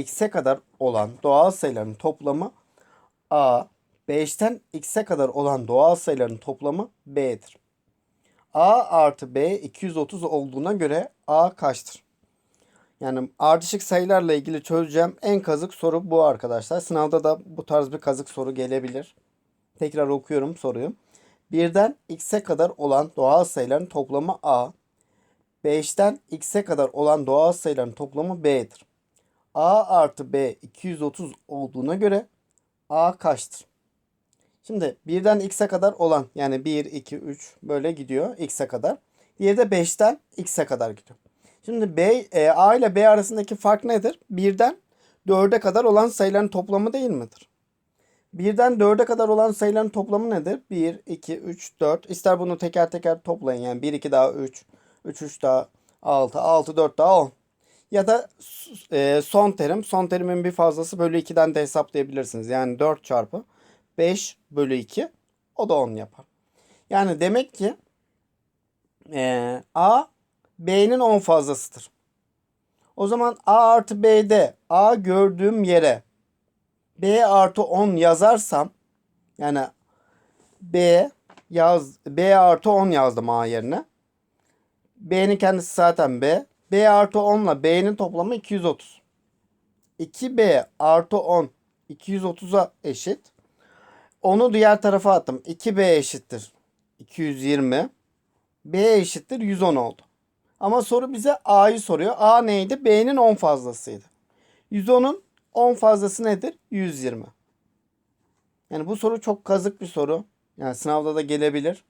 x'e kadar olan doğal sayıların toplamı a, 5'ten x'e kadar olan doğal sayıların toplamı b'dir. a artı b 230 olduğuna göre a kaçtır? Yani ardışık sayılarla ilgili çözeceğim en kazık soru bu arkadaşlar. Sınavda da bu tarz bir kazık soru gelebilir. Tekrar okuyorum soruyu. Birden x'e kadar olan doğal sayıların toplamı a. 5'ten x'e kadar olan doğal sayıların toplamı b'dir. A artı b 230 olduğuna göre a kaçtır? Şimdi birden x'e kadar olan yani 1, 2, 3 böyle gidiyor x'e kadar. Diğeri de 5'ten x'e kadar gidiyor. Şimdi B, e, A ile B arasındaki fark nedir? Birden 4'e kadar olan sayıların toplamı değil midir? Birden 4'e kadar olan sayıların toplamı nedir? 1, 2, 3, 4. İster bunu teker teker toplayın. Yani 1, 2 daha 3, 3, 3 daha 6, 6, 4 daha 10. Ya da e, son terim. Son terimin bir fazlası bölü 2'den de hesaplayabilirsiniz. Yani 4 çarpı 5 bölü 2. O da 10 yapar. Yani demek ki e, A B'nin 10 fazlasıdır. O zaman A artı B'de A gördüğüm yere B artı 10 yazarsam yani B yaz B artı 10 yazdım A yerine. B'nin kendisi zaten B. B artı 10 ile B'nin toplamı 230. 2B artı 10 230'a eşit. Onu diğer tarafa attım. 2B eşittir 220. B eşittir 110 oldu. Ama soru bize A'yı soruyor. A neydi? B'nin 10 fazlasıydı. 110'un 10 fazlası nedir? 120. Yani bu soru çok kazık bir soru. Yani sınavda da gelebilir.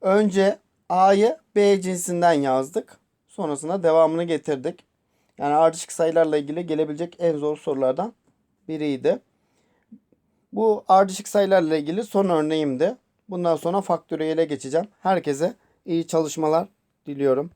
Önce A'yı B cinsinden yazdık. Sonrasında devamını getirdik. Yani ardışık sayılarla ilgili gelebilecek en zor sorulardan biriydi. Bu ardışık sayılarla ilgili son örneğimdi. Bundan sonra faktöriyele geçeceğim. Herkese iyi çalışmalar diliyorum.